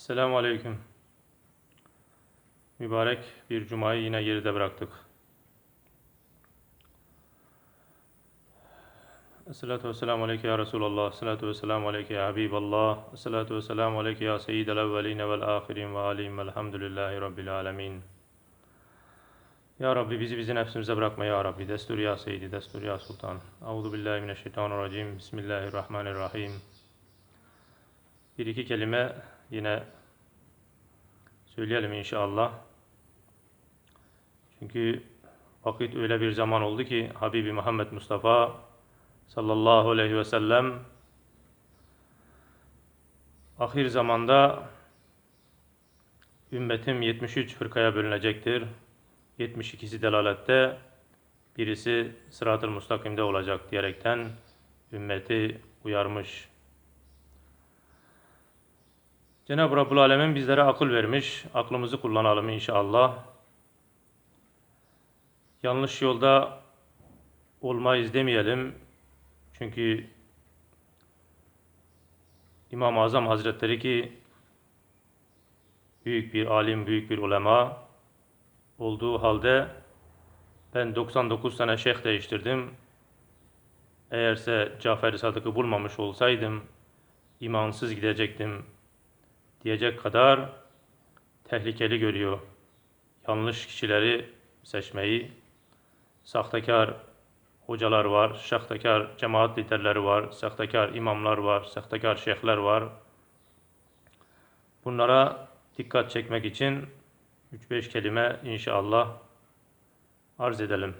Selamun Aleyküm. Mübarek bir cumayı yine geride bıraktık. Esselatu ve selamu aleyke ya Resulallah. Esselatu ve selamu aleyke ya Habiballah. Esselatu ve selamu aleyke ya Seyyidel evveline vel ahirin ve alim velhamdülillahi rabbil alemin. Ya Rabbi bizi bizi nefsimize bırakma ya Rabbi. Destur ya Seyyidi, destur ya Sultan. Euzu billahi mineşşeytanirracim. Bismillahirrahmanirrahim. Bir iki kelime yine söyleyelim inşallah. Çünkü vakit öyle bir zaman oldu ki Habibi Muhammed Mustafa sallallahu aleyhi ve sellem ahir zamanda ümmetim 73 fırkaya bölünecektir. 72'si delalette, birisi sırat-ı mustakimde olacak diyerekten ümmeti uyarmış. Cenab-ı Rabbul Alemin bizlere akıl vermiş. Aklımızı kullanalım inşallah. Yanlış yolda olmayız demeyelim. Çünkü İmam-ı Azam Hazretleri ki büyük bir alim, büyük bir ulema olduğu halde ben 99 sene şeyh değiştirdim. Eğerse Cafer-i Sadık'ı bulmamış olsaydım imansız gidecektim diyecek kadar tehlikeli görüyor. Yanlış kişileri seçmeyi, sahtekar hocalar var, sahtekar cemaat liderleri var, sahtekar imamlar var, sahtekar şeyhler var. Bunlara dikkat çekmek için 3-5 kelime inşallah arz edelim.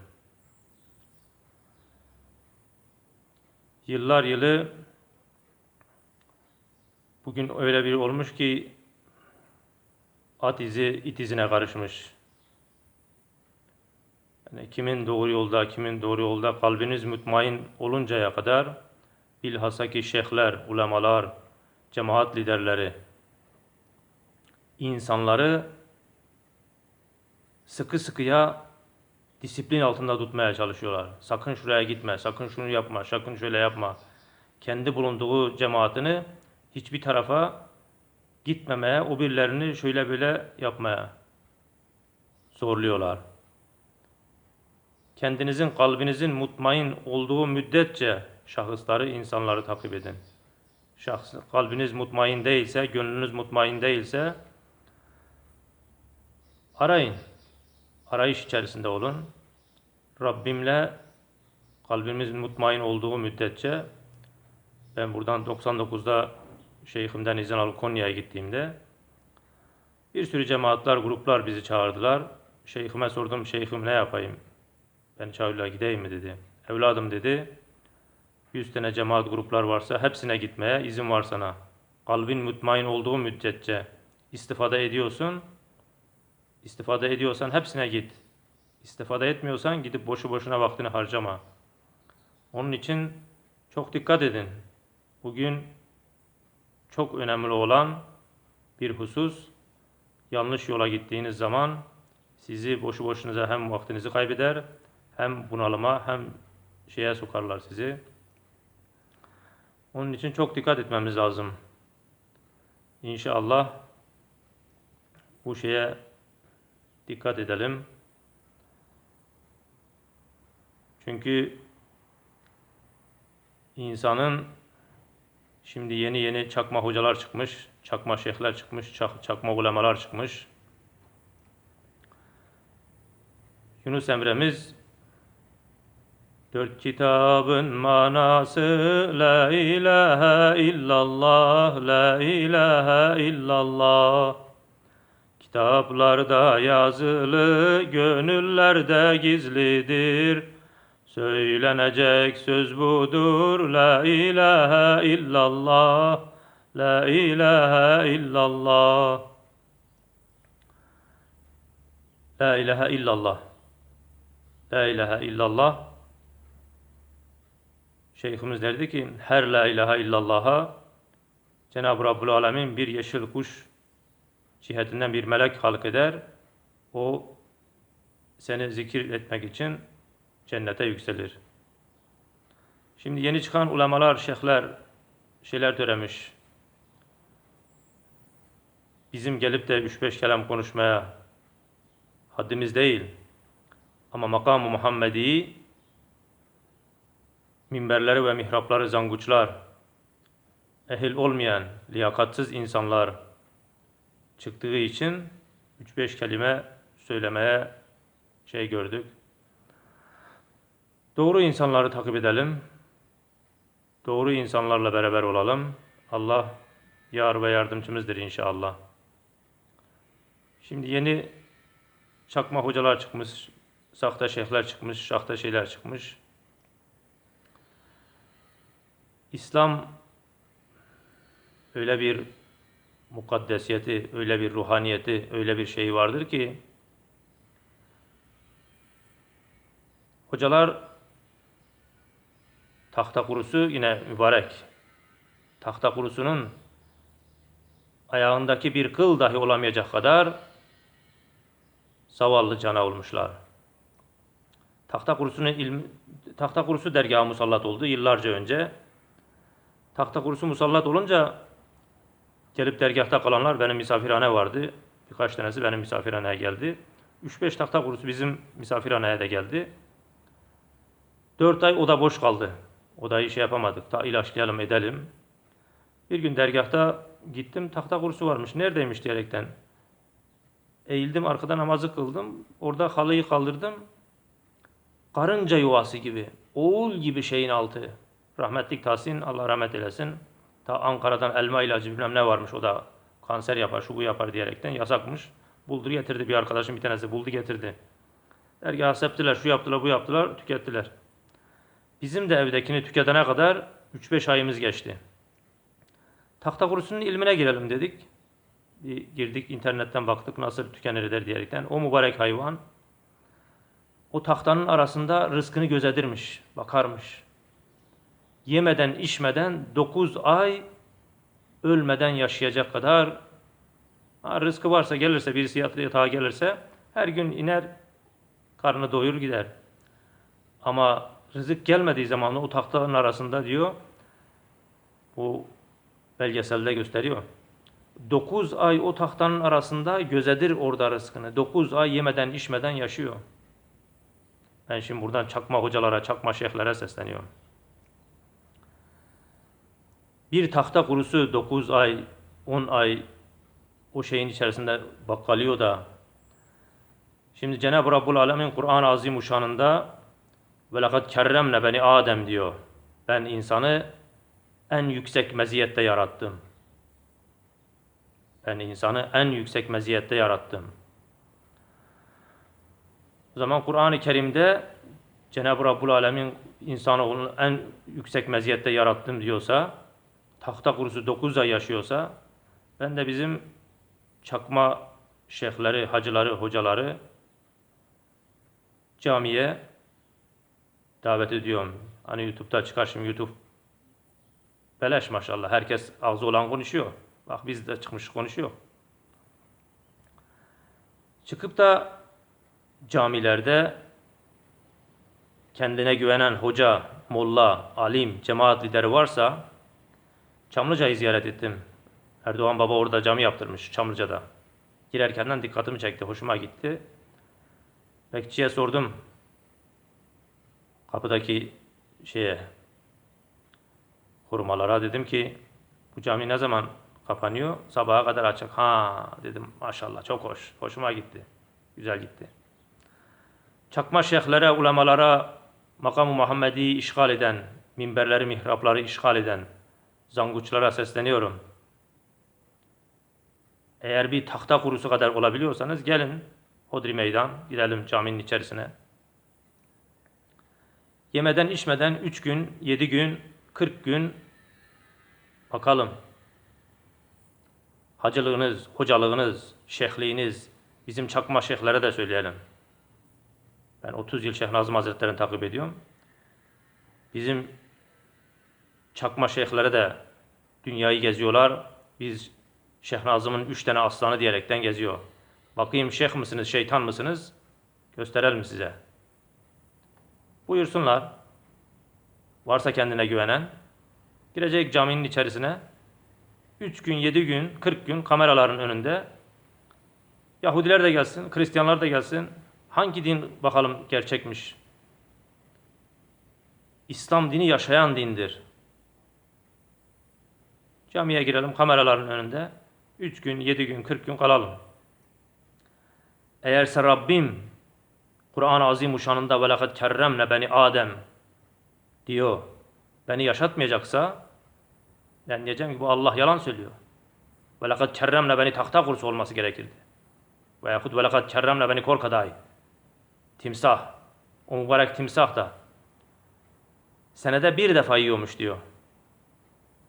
Yıllar yılı bugün öyle bir olmuş ki at izi it izine karışmış. Yani kimin doğru yolda, kimin doğru yolda kalbiniz mutmain oluncaya kadar bilhassa ki şeyhler, ulemalar, cemaat liderleri insanları sıkı sıkıya disiplin altında tutmaya çalışıyorlar. Sakın şuraya gitme, sakın şunu yapma, sakın şöyle yapma. Kendi bulunduğu cemaatini hiçbir tarafa gitmemeye, o birilerini şöyle böyle yapmaya zorluyorlar. Kendinizin, kalbinizin mutmain olduğu müddetçe şahısları, insanları takip edin. Şahs, kalbiniz mutmain değilse, gönlünüz mutmain değilse arayın. Arayış içerisinde olun. Rabbimle kalbimiz mutmain olduğu müddetçe ben buradan 99'da şeyhimden izin alıp Konya'ya gittiğimde bir sürü cemaatler, gruplar bizi çağırdılar. Şeyhime sordum, şeyhim ne yapayım? Ben çağırıyorlar gideyim mi dedi. Evladım dedi, 100 tane cemaat gruplar varsa hepsine gitmeye izin var sana. Kalbin mutmain olduğu müddetçe istifade ediyorsun. İstifade ediyorsan hepsine git. İstifade etmiyorsan gidip boşu boşuna vaktini harcama. Onun için çok dikkat edin. Bugün çok önemli olan bir husus yanlış yola gittiğiniz zaman sizi boşu boşunuza hem vaktinizi kaybeder hem bunalıma hem şeye sokarlar sizi. Onun için çok dikkat etmemiz lazım. İnşallah bu şeye dikkat edelim. Çünkü insanın şimdi yeni yeni çakma hocalar çıkmış, çakma şeyhler çıkmış, çak, çakma ulemalar çıkmış. Yunus Emre'miz Dört kitabın manası La ilahe illallah, La ilahe illallah. Kitaplarda yazılı, gönüllerde gizlidir. Söylenecek söz budur, La ilahe illallah, La ilahe illallah. La ilahe illallah. La ilahe illallah. Şeyhimiz derdi ki her la ilahe illallah'a Cenab-ı Rabbul Alemin bir yeşil kuş cihetinden bir melek halk eder. O seni zikir etmek için cennete yükselir. Şimdi yeni çıkan ulemalar, şeyhler şeyler türemiş. bizim gelip de 3-5 kelam konuşmaya haddimiz değil. Ama makamı Muhammedi minberleri ve mihrapları zanguçlar, ehil olmayan, liyakatsız insanlar çıktığı için 3-5 kelime söylemeye şey gördük. Doğru insanları takip edelim. Doğru insanlarla beraber olalım. Allah yar ve yardımcımızdır inşallah. Şimdi yeni çakma hocalar çıkmış, sahte şeyhler çıkmış, şahta şeyler çıkmış. İslam öyle bir mukaddesiyeti, öyle bir ruhaniyeti, öyle bir şey vardır ki hocalar tahta kurusu yine mübarek. Tahta kurusunun ayağındaki bir kıl dahi olamayacak kadar zavallı cana olmuşlar. Tahta kurusunun ilmi, tahta kurusu dergahı musallat oldu yıllarca önce. Tahta kurusu musallat olunca gelip dergahta kalanlar benim misafirhane vardı. Birkaç tanesi benim misafirhaneye geldi. 3-5 tahta kurusu bizim misafirhaneye de geldi. 4 ay oda boş kaldı. Odayı şey yapamadık. Ta ilaçlayalım edelim. Bir gün dergahta gittim. Tahta kurusu varmış. Neredeymiş diyerekten. Eğildim arkada namazı kıldım. Orada halıyı kaldırdım. Karınca yuvası gibi. Oğul gibi şeyin altı. Rahmetlik Tahsin Allah rahmet eylesin. Ta Ankara'dan elma ilacı bilmem ne varmış. O da kanser yapar, şu bu yapar diyerekten yasakmış. Buldur getirdi bir arkadaşım bir tanesi buldu getirdi. Dergaha septiler, şu yaptılar, bu yaptılar, tükettiler. Bizim de evdekini tüketene kadar 3-5 ayımız geçti. Tahta kurusunun ilmine girelim dedik. Bir girdik internetten baktık nasıl tükenir eder diyerekten. O mübarek hayvan o tahtanın arasında rızkını gözetirmiş, bakarmış. Yemeden içmeden 9 ay ölmeden yaşayacak kadar ha, rızkı varsa gelirse birisi yatağa gelirse her gün iner karnını doyur gider. Ama rızık gelmediği zaman o tahtaların arasında diyor bu belgeselde gösteriyor. 9 ay o tahtanın arasında gözedir orada rızkını. 9 ay yemeden içmeden yaşıyor. Ben şimdi buradan çakma hocalara, çakma şeyhlere sesleniyorum. Bir tahta kurusu 9 ay, 10 ay o şeyin içerisinde bakkalıyor da Şimdi Cenab-ı Rabbul Alemin Kur'an-ı Azimuşşan'ında ve lekad kerremne beni Adem diyor. Ben insanı en yüksek meziyette yarattım. Ben insanı en yüksek meziyette yarattım. O zaman Kur'an-ı Kerim'de Cenab-ı Rabbul Alemin insanoğlunu en yüksek meziyette yarattım diyorsa, tahta kurusu 9 ay yaşıyorsa, ben de bizim çakma şeyhleri, hacıları, hocaları camiye davet ediyorum. Hani YouTube'da çıkar şimdi YouTube beleş maşallah. Herkes ağzı olan konuşuyor. Bak biz de çıkmış konuşuyor. Çıkıp da camilerde kendine güvenen hoca, molla, alim, cemaat lideri varsa Çamlıca'yı ziyaret ettim. Erdoğan Baba orada cami yaptırmış Çamlıca'da. Girerkenden dikkatimi çekti, hoşuma gitti. Bekçiye sordum. Kapıdaki şeye korumalara dedim ki bu cami ne zaman kapanıyor? Sabaha kadar açık. Ha dedim maşallah çok hoş. Hoşuma gitti. Güzel gitti. Çakma şeyhlere, ulemalara makamı Muhammedi işgal eden, minberleri, mihrapları işgal eden zanguçlara sesleniyorum. Eğer bir tahta kurusu kadar olabiliyorsanız gelin Hodri Meydan, gidelim caminin içerisine. Yemeden içmeden üç gün, yedi gün, kırk gün bakalım. Hacılığınız, hocalığınız, şeyhliğiniz, bizim çakma şeyhlere de söyleyelim. Ben 30 yıl Şeyh Nazım Hazretleri'ni takip ediyorum. Bizim çakma şeyhlere de dünyayı geziyorlar. Biz Şeyh Nazım'ın üç tane aslanı diyerekten geziyor. Bakayım şeyh misiniz, şeytan mısınız? Gösterelim size. Buyursunlar. Varsa kendine güvenen. Girecek caminin içerisine. 3 gün, 7 gün, 40 gün kameraların önünde Yahudiler de gelsin, Hristiyanlar da gelsin. Hangi din bakalım gerçekmiş? İslam dini yaşayan dindir. Camiye girelim kameraların önünde. 3 gün, 7 gün, 40 gün kalalım. Eğerse Rabbim Kur'an-ı Azimuşşan'ında ve lekad kerremne beni Adem diyor. Beni yaşatmayacaksa ben diyeceğim ki bu Allah yalan söylüyor. Ve lekad kerremne beni tahta kurusu olması gerekirdi. Veyahut ve lekad kerremne beni korkaday. Timsah. O mübarek timsah da senede bir defa yiyormuş diyor.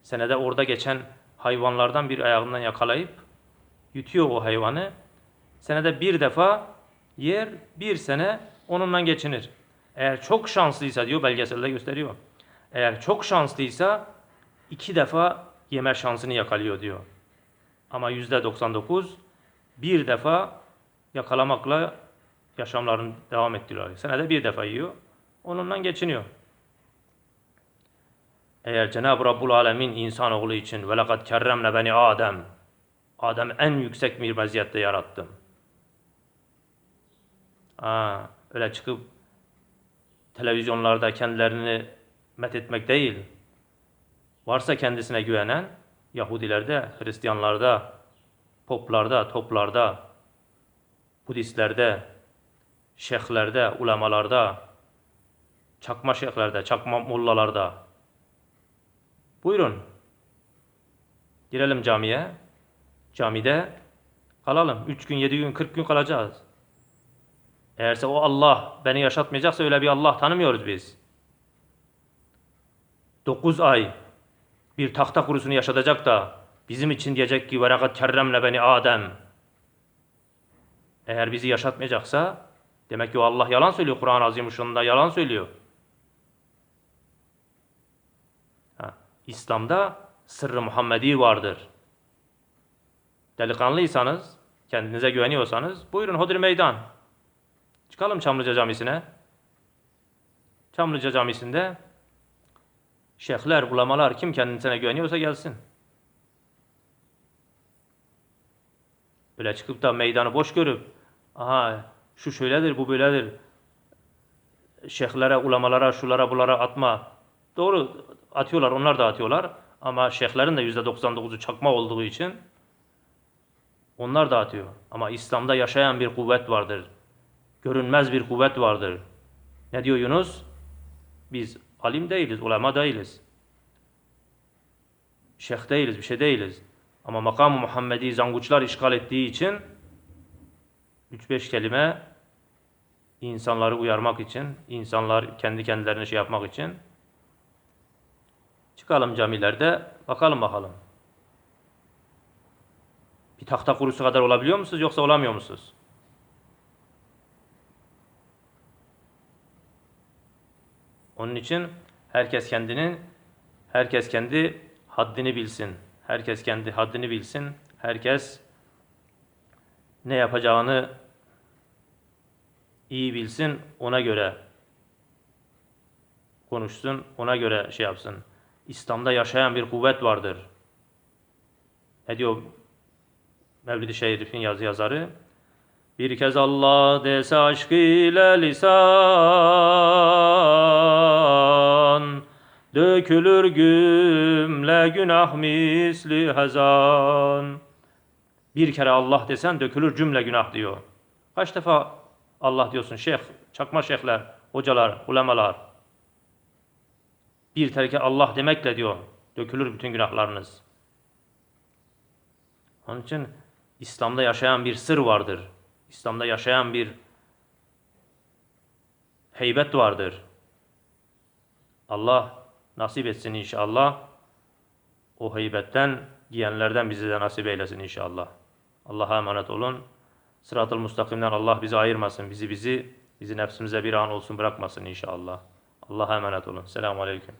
Senede orada geçen hayvanlardan bir ayağından yakalayıp yutuyor o hayvanı. Senede bir defa yer, bir sene onunla geçinir. Eğer çok şanslıysa diyor belgeselde gösteriyor. Eğer çok şanslıysa iki defa yeme şansını yakalıyor diyor. Ama yüzde 99 bir defa yakalamakla yaşamlarını devam ettiriyorlar. Senede bir defa yiyor. Onunla geçiniyor. Eğer Cenab-ı Rabbul Alemin insanoğlu için ve lekad kerremne beni Adem Adem en yüksek bir meziyette yarattım. Aa, öyle çıkıp televizyonlarda kendilerini met etmek değil. Varsa kendisine güvenen Yahudilerde, Hristiyanlarda, poplarda, toplarda, Budistlerde, şeyhlerde, ulemalarda, çakma şeyhlerde, çakma mollalarda. Buyurun. Girelim camiye. Camide kalalım. Üç gün, yedi gün, kırk gün kalacağız. Eğerse o Allah beni yaşatmayacaksa öyle bir Allah tanımıyoruz biz. Dokuz ay bir tahta kurusunu yaşatacak da bizim için diyecek ki verakat kerremle beni Adem. Eğer bizi yaşatmayacaksa demek ki o Allah yalan söylüyor. Kur'an-ı Azimuşşan'da yalan söylüyor. Ha, İslam'da sırrı Muhammedi vardır. Delikanlıysanız, kendinize güveniyorsanız buyurun Hodri Meydan. Çıkalım Çamlıca Camisi'ne. Çamlıca Camisi'nde şeyhler, ulamalar kim kendisine güveniyorsa gelsin. Böyle çıkıp da meydanı boş görüp aha şu şöyledir, bu böyledir. Şeyhlere, ulamalara, şulara, bulara atma. Doğru atıyorlar, onlar da atıyorlar. Ama şeyhlerin de %99'u çakma olduğu için onlar da atıyor. Ama İslam'da yaşayan bir kuvvet vardır. Görünmez bir kuvvet vardır. Ne diyor Yunus? Biz alim değiliz, ulema değiliz. Şeyh değiliz, bir şey değiliz. Ama makamı Muhammedi zanguçlar işgal ettiği için 3-5 kelime insanları uyarmak için, insanlar kendi kendilerine şey yapmak için çıkalım camilerde bakalım bakalım. Bir tahta kurusu kadar olabiliyor musunuz yoksa olamıyor musunuz? Onun için herkes kendinin, herkes kendi haddini bilsin. Herkes kendi haddini bilsin. Herkes ne yapacağını iyi bilsin, ona göre konuşsun, ona göre şey yapsın. İslam'da yaşayan bir kuvvet vardır. Ne diyor Mevlid-i Şerif'in yazı yazarı? Bir kez Allah dese aşk ile lisan Dökülür gümle günah misli hazan Bir kere Allah desen dökülür cümle günah diyor. Kaç defa Allah diyorsun şeyh, çakma şeyhler, hocalar, ulemalar. Bir terke Allah demekle diyor dökülür bütün günahlarınız. Onun için İslam'da yaşayan bir sır vardır. İslam'da yaşayan bir heybet vardır. Allah nasip etsin inşallah. O heybetten giyenlerden bizi de nasip eylesin inşallah. Allah'a emanet olun. Sırat-ı mustakimden Allah bizi ayırmasın. Bizi bizi bizi nefsimize bir an olsun bırakmasın inşallah. Allah'a emanet olun. Selamun Aleyküm.